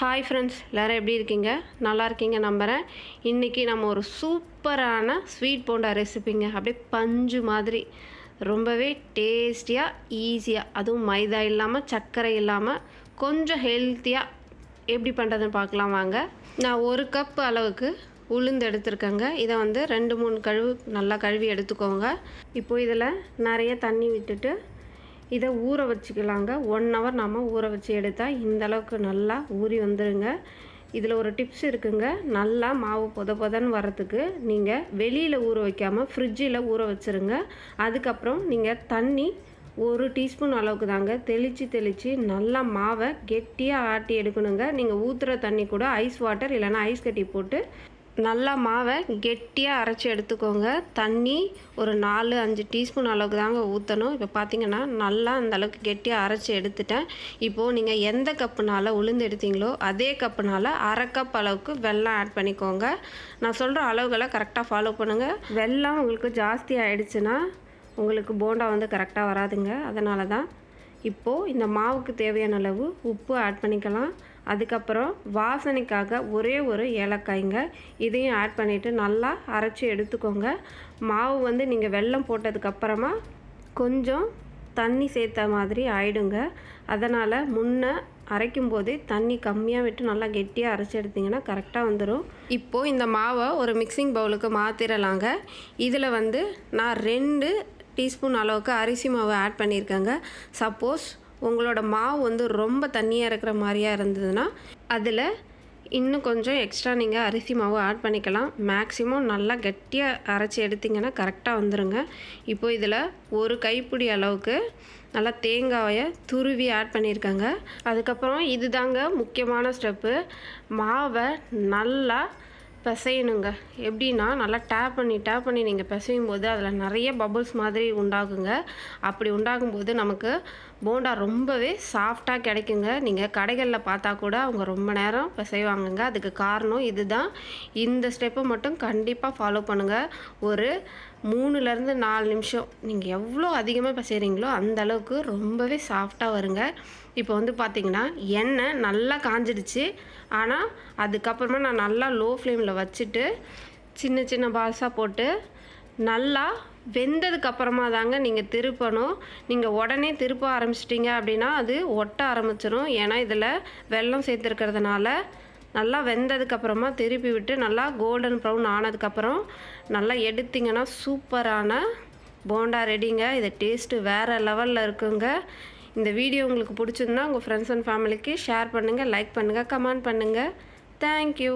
Hi friends எல்லோரும் எப்படி இருக்கீங்க? நல்லா இருக்கீங்க நம்புகிறேன் இன்றைக்கி நம்ம ஒரு சூப்பரான ஸ்வீட் போண்டா ரெசிபிங்க அப்படியே பஞ்சு மாதிரி. ரொம்பவே டேஸ்டியாக ஈஸியாக அதுவும் மைதா இல்லாமல் சர்க்கரை இல்லாமல் கொஞ்சம் ஹெல்த்தியாக எப்படி பண்ணுறதுன்னு பார்க்கலாம் வாங்க. நான் ஒரு கப் அளவுக்கு உளுந்து எடுத்துருக்கேங்க. இதை வந்து ரெண்டு மூணு கழுவு நல்லா கழுவி எடுத்துக்கோங்க. இப்போது இதில் நிறைய தண்ணி விட்டுட்டு இதை ஊற வச்சுக்கலாங்க. ஒன் ஹவர் நம்ம ஊற வச்சு எடுத்தால் இந்த அளவுக்கு நல்லா ஊறி வந்துடுங்க இதில் ஒரு டிப்ஸ் இருக்குங்க. நல்லா மாவு பொத பொதன்னு வரத்துக்கு நீங்கள் வெளியில் ஊற வைக்காமல் ஃப்ரிட்ஜில் ஊற வச்சுருங்க. அதுக்கப்புறம் நீங்கள் தண்ணி ஒரு டீஸ்பூன் அளவுக்கு தாங்க. தெளித்து தெளித்து நல்லா மாவை கெட்டியாக ஆட்டி எடுக்கணுங்க. நீங்கள் ஊற்றுற தண்ணி கூட ஐஸ் வாட்டர் இல்லைன்னா ஐஸ் கட்டி போட்டு நல்லா மாவை கெட்டியாக அரைச்சி எடுத்துக்கோங்க. தண்ணி ஒரு நாலு அஞ்சு டீஸ்பூன் அளவுக்கு தாங்க ஊற்றணும் இப்போ பார்த்தீங்கன்னா நல்லா அந்த அளவுக்கு கெட்டியாக அரைச்சி எடுத்துட்டேன். இப்போது நீங்கள் எந்த கப்புனால் உளுந்து எடுத்தீங்களோ அதே கப்புனால் அரை கப் அளவுக்கு வெல்லம் ஆட் பண்ணிக்கோங்க. நான் சொல்கிற அளவுகளை கரெக்டாக ஃபாலோ பண்ணுங்கள் வெல்லம் உங்களுக்கு ஜாஸ்தி ஆகிடுச்சுன்னா உங்களுக்கு போண்டா வந்து கரெக்டாக வராதுங்க. அதனால தான் இப்போது இந்த மாவுக்கு தேவையான அளவு உப்பு ஆட் பண்ணிக்கலாம். அதுக்கப்புறம் வாசனைக்காக ஒரே ஒரு ஏலக்காய்ங்க. இதையும் ஆட் பண்ணிவிட்டு நல்லா அரைச்சி எடுத்துக்கோங்க. மாவு வந்து நீங்கள் வெல்லம் போட்டதுக்கப்புறமா கொஞ்சம் தண்ணி சேர்த்த மாதிரி ஆயிடுங்க. அதனால் முன்னே அரைக்கும் போதே தண்ணி கம்மியாக விட்டு நல்லா கெட்டியாக அரைச்சி எடுத்திங்கன்னா கரெக்டாக வந்துடும் இப்போது இந்த மாவை ஒரு மிக்சிங் பவுலுக்கு மாற்றிடலாங்க இதில் வந்து நான் ரெண்டு டீஸ்பூன் அளவுக்கு அரிசி மாவு ஆட் பண்ணியிருக்கேங்க. சப்போஸ் உங்களோட மாவு வந்து ரொம்ப தண்ணியாக இருக்கிற மாதிரியாக இருந்ததுன்னா அதில் இன்னும் கொஞ்சம் எக்ஸ்ட்ரா நீங்கள் அரிசி மாவு ஆட் பண்ணிக்கலாம். மேக்ஸிமம் நல்லா கெட்டியாக அரைச்சி எடுத்திங்கன்னா கரெக்டாக வந்துடுங்க இப்போது இதில் ஒரு கைப்பிடி அளவுக்கு நல்லா தேங்காயை துருவி ஆட் பண்ணியிருக்கேங்க அதுக்கப்புறம் இது தாங்க முக்கியமான ஸ்டெப்பு மாவை நல்லா பிசையணுங்க. எப்படின்னா நல்லா டேப் பண்ணி டேப் பண்ணி நீங்கள் பிசையும் போது அதில் நிறைய பபுள்ஸ் மாதிரி உண்டாகுங்க. அப்படி உண்டாகும்போது நமக்கு போண்டா ரொம்பவே சாஃப்டாக கிடைக்குங்க. நீங்கள் கடைகளில் பார்த்தா கூட அவங்க ரொம்ப நேரம் பிசைவாங்கங்க. அதுக்கு காரணம் இதுதான். இந்த ஸ்டெப்பை மட்டும் கண்டிப்பாக ஃபாலோ பண்ணுங்கள் ஒரு மூணுலேருந்து நாலு நிமிஷம். நீங்கள் எவ்வளோ அதிகமாக பிசைகிறீங்களோ அந்த அளவுக்கு ரொம்பவே சாஃப்டாக வருங்க. இப்போ வந்து பார்த்திங்கன்னா எண்ணெய் நல்லா காஞ்சிடுச்சு. ஆனால் அதுக்கப்புறமா நான் நல்லா லோ ஃப்ளேமில் வச்சுட்டு சின்ன சின்ன பால்ஸாக போட்டு நல்லா வெந்ததுக்கு அப்புறமா தாங்க நீங்கள் திருப்பணும். நீங்கள் உடனே திருப்ப ஆரம்பிச்சிட்டிங்க அப்படின்னா அது ஒட்ட ஆரம்பிச்சிடும் ஏன்னா இதில் வெல்லம் சேர்த்துருக்கிறதுனால நல்லா வெந்ததுக்கப்புறமா திருப்பி விட்டு நல்லா கோல்டன் ப்ரௌன் ஆனதுக்கப்புறம் நல்லா எடுத்திங்கன்னா சூப்பரான போண்டா ரெடிங்க இது டேஸ்ட்டு வேறு லெவலில் இருக்குங்க. இந்த வீடியோ உங்களுக்கு பிடிச்சிருந்தா உங்கள் ஃப்ரெண்ட்ஸ் அண்ட் ஃபேமிலிக்கு ஷேர் பண்ணுங்கள் லைக் பண்ணுங்கள் கமெண்ட் பண்ணுங்கள் தேங்க்யூ